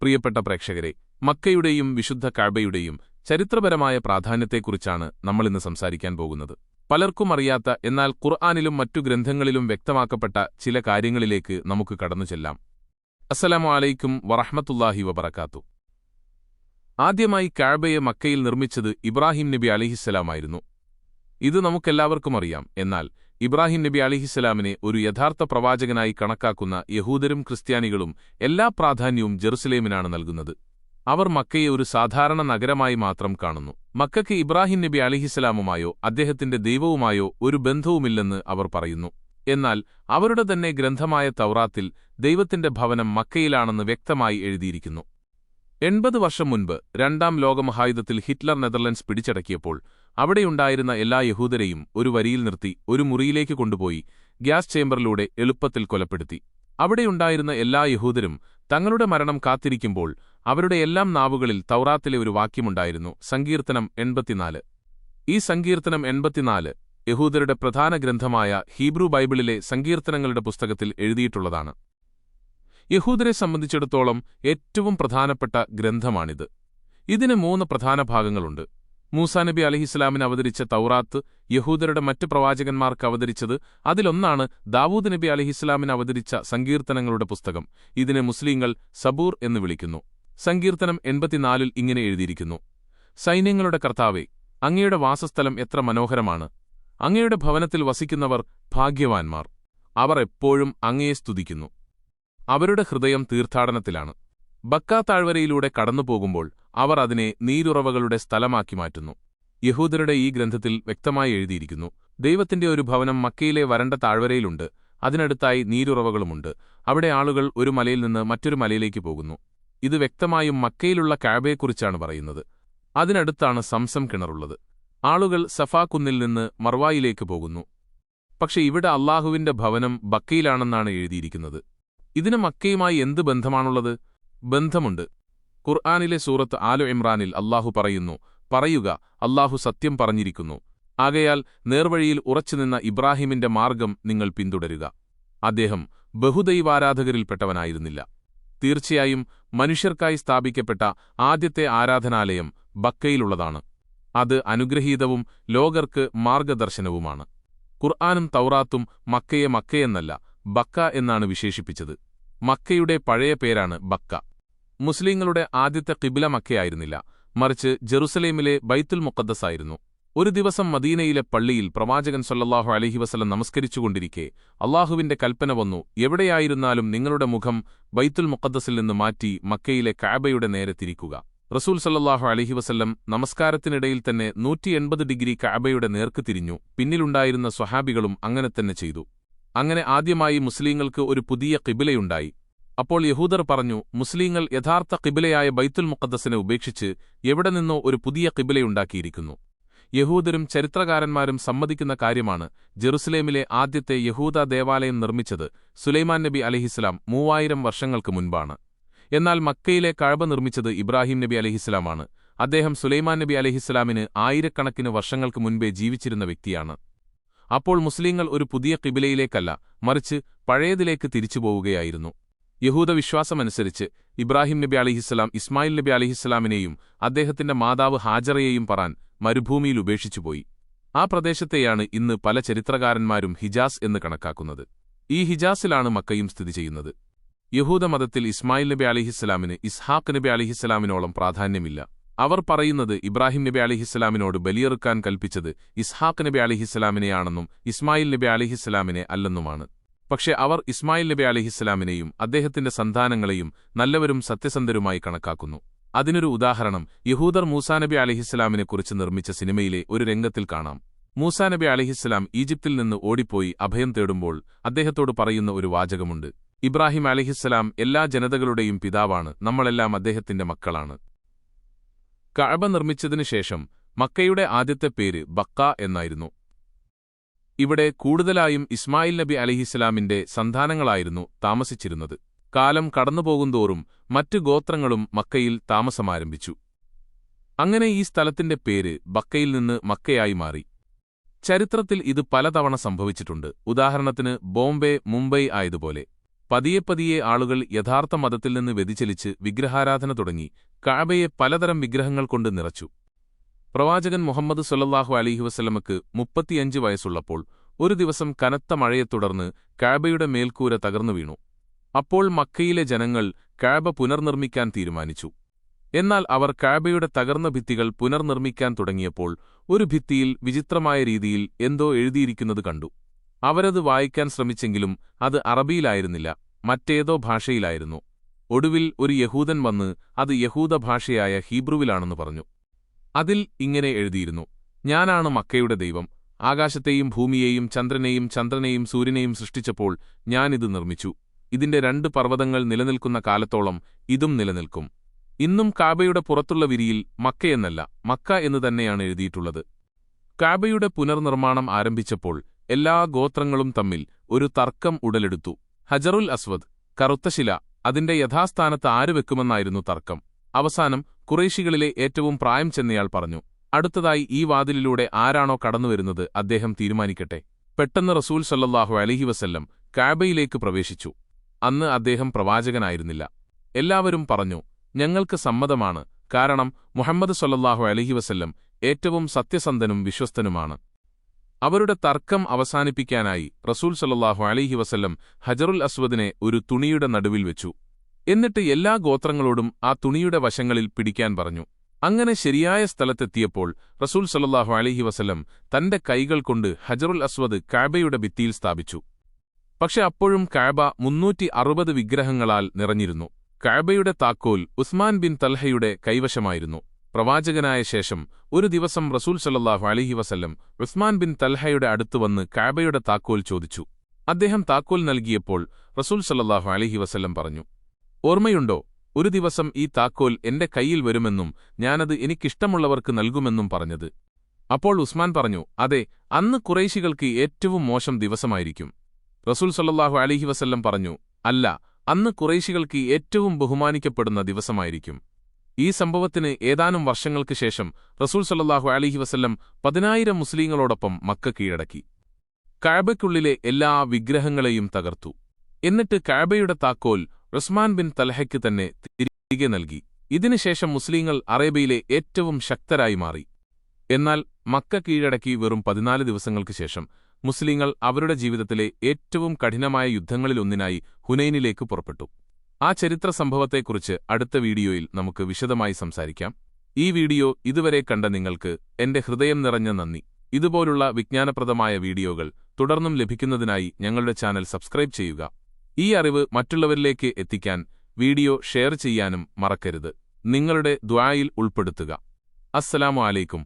പ്രിയപ്പെട്ട പ്രേക്ഷകരെ മക്കയുടെയും വിശുദ്ധ കാഴ്ബയുടെയും ചരിത്രപരമായ പ്രാധാന്യത്തെക്കുറിച്ചാണ് നമ്മളിന്ന് സംസാരിക്കാൻ പോകുന്നത്. പലർക്കും അറിയാത്ത എന്നാൽ ഖുർആാനിലും മറ്റു ഗ്രന്ഥങ്ങളിലും വ്യക്തമാക്കപ്പെട്ട ചില കാര്യങ്ങളിലേക്ക് നമുക്ക് കടന്നു ചെല്ലാം. അസ്സലാമു അലൈക്കും വറഹ്മത്തുള്ളാഹി വബറക്കാത്തു ആദ്യമായി കാഴ്ബയെ മക്കയിൽ നിർമ്മിച്ചത് ഇബ്രാഹിം നബി അലിഹിസ്സലാമായിരുന്നു ഇത് നമുക്കെല്ലാവർക്കും അറിയാം. എന്നാൽ ഇബ്രാഹിം നബി അലിഹിസ്സലാമിനെ ഒരു യഥാർത്ഥ പ്രവാചകനായി കണക്കാക്കുന്ന യഹൂദരും ക്രിസ്ത്യാനികളും എല്ലാ പ്രാധാന്യവും ജെറുസലേമിനാണ് നൽകുന്നത്. അവർ മക്കയെ ഒരു സാധാരണ നഗരമായി മാത്രം കാണുന്നു. മക്കയ്ക്ക് ഇബ്രാഹിം നബി അലിഹിസ്സലാമുമായോ അദ്ദേഹത്തിന്റെ ദൈവവുമായോ ഒരു ബന്ധവുമില്ലെന്ന് അവർ പറയുന്നു. എന്നാൽ അവരുടെ തന്നെ ഗ്രന്ഥമായ തൗറാത്തിൽ ദൈവത്തിന്റെ ഭവനം മക്കയിലാണെന്ന് വ്യക്തമായി എഴുതിയിരിക്കുന്നു. എൺപത് വർഷം മുൻപ് രണ്ടാം ലോകമഹായുധത്തിൽ ഹിറ്റ്ലർ നെതർലൻഡ്സ് പിടിച്ചടക്കിയപ്പോൾ അവിടെയുണ്ടായിരുന്ന എല്ലാ യഹൂദരെയും ഒരു വരിയിൽ നിർത്തി ഒരു മുറിയിലേക്ക് കൊണ്ടുപോയി ഗ്യാസ് ചേംബറിലൂടെ എളുപ്പത്തിൽ കൊലപ്പെടുത്തി. അവിടെയുണ്ടായിരുന്ന എല്ലാ യഹൂദരും തങ്ങളുടെ മരണം കാത്തിരിക്കുമ്പോൾ അവരുടെ എല്ലാം നാവുകളിൽ തൗറാത്തിലെ ഒരു വാക്യമുണ്ടായിരുന്നു സങ്കീർത്തനം എൺപത്തിനാല്. ഈ സങ്കീർത്തനം എൺപത്തിനാല് യഹൂദരുടെ പ്രധാന ഗ്രന്ഥമായ ഹീബ്രു ബൈബിളിലെ സങ്കീർത്തനങ്ങളുടെ പുസ്തകത്തിൽ എഴുതിയിട്ടുള്ളതാണ്. യഹൂദരെ സംബന്ധിച്ചിടത്തോളം ഏറ്റവും പ്രധാനപ്പെട്ട ഗ്രന്ഥമാണിത്. ഇതിന് മൂന്ന് പ്രധാന ഭാഗങ്ങളുണ്ട്. മൂസാ നബി അലഹിസ്ലാമിന് അവതരിച്ച തൗറാത്ത് യഹൂദരുടെ മറ്റ് പ്രവാചകന്മാർക്ക് അവതരിച്ചത് അതിലൊന്നാണ് ദാവൂദ് നബി അലഹിസ്ലാമിന് അവതരിച്ച സങ്കീർത്തനങ്ങളുടെ പുസ്തകം. ഇതിനെ മുസ്ലിങ്ങൾ സബൂർ എന്ന് വിളിക്കുന്നു. സങ്കീർത്തനം എൺപത്തിനാലിൽ ഇങ്ങനെ എഴുതിയിരിക്കുന്നു. സൈന്യങ്ങളുടെ കർത്താവെ അങ്ങയുടെ വാസസ്ഥലം എത്ര മനോഹരമാണ്. അങ്ങയുടെ ഭവനത്തിൽ വസിക്കുന്നവർ ഭാഗ്യവാൻമാർ അവർ എപ്പോഴും അങ്ങയെ സ്തുതിക്കുന്നു. അവരുടെ ഹൃദയം തീർത്ഥാടനത്തിലാണ്. ബക്കാ താഴ്വരയിലൂടെ കടന്നുപോകുമ്പോൾ അവർ അതിനെ നീരുറവകളുടെ സ്ഥലമാക്കി മാറ്റുന്നു. യഹൂദരുടെ ഈ ഗ്രന്ഥത്തിൽ വ്യക്തമായി എഴുതിയിരിക്കുന്നു ദൈവത്തിന്റെ ഒരു ഭവനം മക്കയിലെ വരണ്ട താഴ്വരയിലുണ്ട് അതിനടുത്തായി നീരുറവകളുമുണ്ട്. അവിടെ ആളുകൾ ഒരു മലയിൽ നിന്ന് മറ്റൊരു മലയിലേക്ക് പോകുന്നു. ഇത് വ്യക്തമായും മക്കയിലുള്ള കാബയെക്കുറിച്ചാണ് പറയുന്നത്. അതിനടുത്താണ് സംസം കിണറുള്ളത്. ആളുകൾ സഫാ കുന്നിൽ നിന്ന് മർവായിലേക്ക് പോകുന്നു. പക്ഷെ ഇവിടെ അള്ളാഹുവിന്റെ ഭവനം ബക്കയിലാണെന്നാണ് എഴുതിയിരിക്കുന്നത്. ഇതിന് മക്കയുമായി എന്ത് ബന്ധമാണുള്ളത്? ബന്ധമുണ്ട്. ഖുർആാനിലെ സൂറത്ത് ആലു ഇമ്രാനിൽ അള്ളാഹു പറയുന്നു പറയുക അള്ളാഹു സത്യം പറഞ്ഞിരിക്കുന്നു. ആകയാൽ നേർവഴിയിൽ ഉറച്ചുനിന്ന ഇബ്രാഹിമിന്റെ മാർഗം നിങ്ങൾ പിന്തുടരുക. അദ്ദേഹം ബഹുദൈവാരാധകരിൽപ്പെട്ടവനായിരുന്നില്ല. തീർച്ചയായും മനുഷ്യർക്കായി സ്ഥാപിക്കപ്പെട്ട ആദ്യത്തെ ആരാധനാലയം ബക്കയിലുള്ളതാണ്. അത് അനുഗ്രഹീതവും ലോകർക്ക് മാർഗദർശനവുമാണ് ഖുർആാനും തൗറാത്തും മക്കയെ മക്കയെന്നല്ല ബക്ക എന്നാണ് വിശേഷിപ്പിച്ചത്. മക്കയുടെ പഴയ പേരാണ് ബക്ക. മുസ്ലിങ്ങളുടെ ആദ്യത്തെ കിബില മക്കയായിരുന്നില്ല. മറിച്ച് ജെറുസലേമിലെ ബൈത്തുൽ മുക്കദ്ദസായിരുന്നു ഒരു ദിവസം മദീനയിലെ പള്ളിയിൽ പ്രവാചകൻ സൊല്ലാഹു അലഹി വസലം നമസ്കരിച്ചുകൊണ്ടിരിക്കെ അള്ളാഹുവിന്റെ കൽപ്പന വന്നു എവിടെയായിരുന്നാലും നിങ്ങളുടെ മുഖം ബൈത്തുൽ മുക്കദ്ദസിൽ നിന്ന് മാറ്റി മക്കയിലെ കാബയുടെ നേരെ തിരിക്കുക. റസൂൽ സല്ലാഹു അലഹി വസല്ലം നമസ്കാരത്തിനിടയിൽ തന്നെ നൂറ്റി എൺപത് ഡിഗ്രി കാബയുടെ നേർക്ക് തിരിഞ്ഞു. പിന്നിലുണ്ടായിരുന്ന സ്വഹാബികളും അങ്ങനെ തന്നെ ചെയ്തു. അങ്ങനെ ആദ്യമായി മുസ്ലീങ്ങൾക്ക് ഒരു പുതിയ കിബിലയുണ്ടായി അപ്പോൾ യഹൂദർ പറഞ്ഞു മുസ്ലീങ്ങൾ യഥാർത്ഥ കിബിലയായ ബൈത്തുൽ മുക്കദ്ദസിനെ ഉപേക്ഷിച്ച് എവിടെ നിന്നോ ഒരു പുതിയ കിബിലയുണ്ടാക്കിയിരിക്കുന്നു യഹൂദരും ചരിത്രകാരന്മാരും സമ്മതിക്കുന്ന കാര്യമാണ് ജെറുസലേമിലെ ആദ്യത്തെ യഹൂദ ദേവാലയം നിർമ്മിച്ചത് സുലൈമാൻ നബി അലഹിസ്ലാം മൂവായിരം വർഷങ്ങൾക്ക് മുൻപാണ്. എന്നാൽ മക്കയിലെ കഴബ നിർമ്മിച്ചത് ഇബ്രാഹിം നബി അലഹിസ്ലാമാണ് അദ്ദേഹം സുലൈമാൻ നബി അലഹിസ്ലാമിന് ആയിരക്കണക്കിന് വർഷങ്ങൾക്ക് മുൻപേ ജീവിച്ചിരുന്ന വ്യക്തിയാണ്. അപ്പോൾ മുസ്ലിങ്ങൾ ഒരു പുതിയ കിബിലയിലേക്കല്ല മറിച്ച് പഴയതിലേക്ക് തിരിച്ചുപോവുകയായിരുന്നു. യഹൂദ വിശ്വാസമനുസരിച്ച് ഇബ്രാഹിം നബി അലിഹിസ്സലാം ഇസ്മായിൽ നബി അലിഹിസ്സലാമിനെയും അദ്ദേഹത്തിന്റെ മാതാവ് ഹാജറയെയും പറയാൻ മരുഭൂമിയിൽ ഉപേക്ഷിച്ചുപോയി. ആ പ്രദേശത്തെയാണ് ഇന്ന് പല ചരിത്രകാരന്മാരും ഹിജാസ് എന്ന് കണക്കാക്കുന്നത്. ഈ ഹിജാസിലാണ് മക്കയും സ്ഥിതി ചെയ്യുന്നത്. യഹൂദമതത്തിൽ ഇസ്മായിൽ നബി അലിഹിസ്സലാമിന് ഇസ്ഹാഖ് നബി അലിഹിസ്സലാമിനോളം പ്രാധാന്യമില്ല. അവർ പറയുന്നത് ഇബ്രാഹിം നബി അലിഹിസ്സലാമിനോട് ബലിയെറുക്കാൻ കൽപ്പിച്ചത് ഇസ്ഹാഖ് നബി അലിഹിസ്സലാമിനെയാണെന്നും ഇസ്മായിൽ നബി അലിഹിസ്സലാമിനെ അല്ലെന്നുമാണ്. പക്ഷേ അവർ ഇസ്മായിൽ നബി അലിഹിസ്സലാമിനെയും അദ്ദേഹത്തിന്റെ സന്താനങ്ങളെയും നല്ലവരും സത്യസന്ധരുമായി കണക്കാക്കുന്നു. അതിനൊരു ഉദാഹരണം യഹൂദർ മൂസാ നബി അലിഹിസ്സലാമിനെക്കുറിച്ച് നിർമ്മിച്ച സിനിമയിലെ ഒരു രംഗത്തിൽ കാണാം. മൂസാ നബി അലിഹിസ്സലാം ഈജിപ്തിൽ നിന്ന് ഓടിപ്പോയി അഭയം തേടുമ്പോൾ അദ്ദേഹത്തോട് പറയുന്ന ഒരു വാചകമുണ്ട് ഇബ്രാഹിം അലിഹിസ്സലാം എല്ലാ ജനതകളുടെയും പിതാവാണ് നമ്മളെല്ലാം അദ്ദേഹത്തിന്റെ മക്കളാണ്. കഅബ നിർമ്മിച്ചതിനു ശേഷം മക്കയുടെ ആദ്യത്തെ പേര് ബക്ക എന്നായിരുന്നു. ഇവിടെ കൂടുതലായും ഇസ്മായിൽ നബി അലിഹിസ്ലാമിന്റെ സന്താനങ്ങളായിരുന്നു താമസിച്ചിരുന്നത്. കാലം കടന്നുപോകുന്തോറും മറ്റു ഗോത്രങ്ങളും മക്കയിൽ താമസമാരംഭിച്ചു. അങ്ങനെ ഈ സ്ഥലത്തിന്റെ പേര് ബക്കയിൽ നിന്ന് മക്കയായി മാറി. ചരിത്രത്തിൽ ഇത് പലതവണ സംഭവിച്ചിട്ടുണ്ട്. ഉദാഹരണത്തിന് ബോംബെ മുംബൈ ആയതുപോലെ. പതിയെ പതിയെ ആളുകൾ യഥാർത്ഥ മതത്തിൽ നിന്ന് വ്യതിചലിച്ച് വിഗ്രഹാരാധന തുടങ്ങി കാബയെ പലതരം വിഗ്രഹങ്ങൾ കൊണ്ട് നിറച്ചു. പ്രവാചകൻ മുഹമ്മദ് സൊല്ലാഹു അലിഹി വസ്ലമക്ക് മുപ്പത്തിയഞ്ച് വയസ്സുള്ളപ്പോൾ ഒരു ദിവസം കനത്ത മഴയെ തുടർന്ന് കാബയുടെ മേൽക്കൂര തകർന്നു വീണു. അപ്പോൾ മക്കയിലെ ജനങ്ങൾ കാബ പുനർനിർമ്മിക്കാൻ തീരുമാനിച്ചു. എന്നാൽ അവർ കാബയുടെ തകർന്ന ഭിത്തികൾ പുനർനിർമ്മിക്കാൻ തുടങ്ങിയപ്പോൾ ഒരു ഭിത്തിയിൽ വിചിത്രമായ രീതിയിൽ എന്തോ എഴുതിയിരിക്കുന്നത് കണ്ടു. അവരത് വായിക്കാൻ ശ്രമിച്ചെങ്കിലും അത് അറബിയിലായിരുന്നില്ല മറ്റേതോ ഭാഷയിലായിരുന്നു. ഒടുവിൽ ഒരു യഹൂദൻ വന്ന് അത് യഹൂദ ഭാഷയായ ഹീബ്രുവിലാണെന്ന് പറഞ്ഞു. അതിൽ ഇങ്ങനെ എഴുതിയിരുന്നു ഞാനാണ് മക്കയുടെ ദൈവം. ആകാശത്തെയും ഭൂമിയെയും ചന്ദ്രനെയും ചന്ദ്രനെയും സൂര്യനെയും സൃഷ്ടിച്ചപ്പോൾ ഞാനിത് നിർമ്മിച്ചു. ഇതിന്റെ രണ്ട് പർവതങ്ങൾ നിലനിൽക്കുന്ന കാലത്തോളം ഇതും നിലനിൽക്കും. ഇന്നും കാബയുടെ പുറത്തുള്ള വിരിയിൽ മക്കയെന്നല്ല മക്ക എന്ന് തന്നെയാണ് എഴുതിയിട്ടുള്ളത്. കാബയുടെ പുനർനിർമ്മാണം ആരംഭിച്ചപ്പോൾ എല്ലാ ഗോത്രങ്ങളും തമ്മിൽ ഒരു തർക്കം ഉടലെടുത്തു. ഹജറുൽ അസ്വദ് കറുത്തശില അതിന്റെ യഥാസ്ഥാനത്ത് ആര് വെക്കുമെന്നായിരുന്നു തർക്കം. അവസാനം കുറേശികളിലെ ഏറ്റവും പ്രായം ചെന്നയാൾ പറഞ്ഞു അടുത്തതായി ഈ വാതിലിലൂടെ ആരാണോ കടന്നുവരുന്നത് അദ്ദേഹം തീരുമാനിക്കട്ടെ. പെട്ടെന്ന് റസൂൽ സല്ലാഹു അലഹി വസല്ലം കാബയിലേക്ക് പ്രവേശിച്ചു. അന്ന് അദ്ദേഹം പ്രവാചകനായിരുന്നില്ല. എല്ലാവരും പറഞ്ഞു ഞങ്ങൾക്ക് സമ്മതമാണ് കാരണം മുഹമ്മദ് സൊല്ലാഹു അലഹി വസല്ലം ഏറ്റവും സത്യസന്ധനും വിശ്വസ്തനുമാണ്. അവരുടെ തർക്കം അവസാനിപ്പിക്കാനായി റസൂൽ സല്ലാഹു അലൈഹി വസല്ലം ഹജറുൽ അസ്വദിനെ ഒരു തുണിയുടെ നടുവിൽ വെച്ചു. എന്നിട്ട് എല്ലാ ഗോത്രങ്ങളോടും ആ തുണിയുടെ വശങ്ങളിൽ പിടിക്കാൻ പറഞ്ഞു. അങ്ങനെ ശരിയായ സ്ഥലത്തെത്തിയപ്പോൾ റസൂൽ സല്ലാഹു അലൈഹി വസല്ലം തന്റെ കൈകൾ കൊണ്ട് ഹജറുൽ അസ്വദ് കാബയുടെ ഭിത്തിയിൽ സ്ഥാപിച്ചു. പക്ഷെ അപ്പോഴും കാബ മുന്നൂറ്റി അറുപത് വിഗ്രഹങ്ങളാൽ നിറഞ്ഞിരുന്നു. കാബയുടെ താക്കോൽ ഉസ്മാൻ ബിൻ തൽഹയുടെ കൈവശമായിരുന്നു. പ്രവാചകനായ ശേഷം ഒരു ദിവസം റസൂൽ സല്ലാഹു അലഹി വസല്ലം ഉസ്മാൻ ബിൻ തൽഹയുടെ അടുത്തുവന്ന് കാബയുടെ താക്കോൽ ചോദിച്ചു. അദ്ദേഹം താക്കോൽ നൽകിയപ്പോൾ റസൂൽ സല്ലാഹു അലഹി വസല്ലം പറഞ്ഞു ഓർമ്മയുണ്ടോ ഒരു ദിവസം ഈ താക്കോൽ എന്റെ കയ്യിൽ വരുമെന്നും ഞാനത് എനിക്കിഷ്ടമുള്ളവർക്ക് നൽകുമെന്നും പറഞ്ഞത്. അപ്പോൾ ഉസ്മാൻ പറഞ്ഞു അതെ അന്ന് കുറേശികൾക്ക് ഏറ്റവും മോശം ദിവസമായിരിക്കും. റസൂൽ സല്ലാഹു അലിഹി വസല്ലം പറഞ്ഞു അല്ല അന്ന് കുറേശികൾക്ക് ഏറ്റവും ബഹുമാനിക്കപ്പെടുന്ന ദിവസമായിരിക്കും. ഈ സംഭവത്തിന് ഏതാനും വർഷങ്ങൾക്ക് ശേഷം റസൂൽ സല്ലാഹു അലിഹി വസല്ലം പതിനായിരം മുസ്ലീങ്ങളോടൊപ്പം മക്ക കീഴടക്കി. കാബയ്ക്കുള്ളിലെ എല്ലാ വിഗ്രഹങ്ങളെയും തകർത്തു. എന്നിട്ട് കാബയുടെ താക്കോൽ ഉസ്മാൻ ബിൻ തലഹയ്ക്ക് തന്നെ തിരികെ നൽകി. ഇതിനുശേഷം മുസ്ലീങ്ങൾ അറേബ്യയിലെ ഏറ്റവും ശക്തരായി മാറി. എന്നാൽ മക്ക കീഴടക്കി വെറും പതിനാല് ദിവസങ്ങൾക്ക് ശേഷം മുസ്ലീങ്ങൾ അവരുടെ ജീവിതത്തിലെ ഏറ്റവും കഠിനമായ യുദ്ധങ്ങളിലൊന്നിനായി ഹുനൈനിലേക്ക് പുറപ്പെട്ടു. ആ ചരിത്ര സംഭവത്തെക്കുറിച്ച് അടുത്ത വീഡിയോയിൽ നമുക്ക് വിശദമായി സംസാരിക്കാം. ഈ വീഡിയോ ഇതുവരെ കണ്ട നിങ്ങൾക്ക് എന്റെ ഹൃദയം നിറഞ്ഞ നന്ദി. ഇതുപോലുള്ള വിജ്ഞാനപ്രദമായ വീഡിയോകൾ തുടർന്നും ലഭിക്കുന്നതിനായി ഞങ്ങളുടെ ചാനൽ സബ്സ്ക്രൈബ് ചെയ്യുക. ഈ അറിവ് മറ്റുള്ളവരിലേക്ക് എത്തിക്കാൻ വീഡിയോ ഷെയർ ചെയ്യാനും മറക്കരുത്. നിങ്ങളുടെ ദ്വായിൽ ഉൾപ്പെടുത്തുക. അസ്സലാമു അലൈക്കും.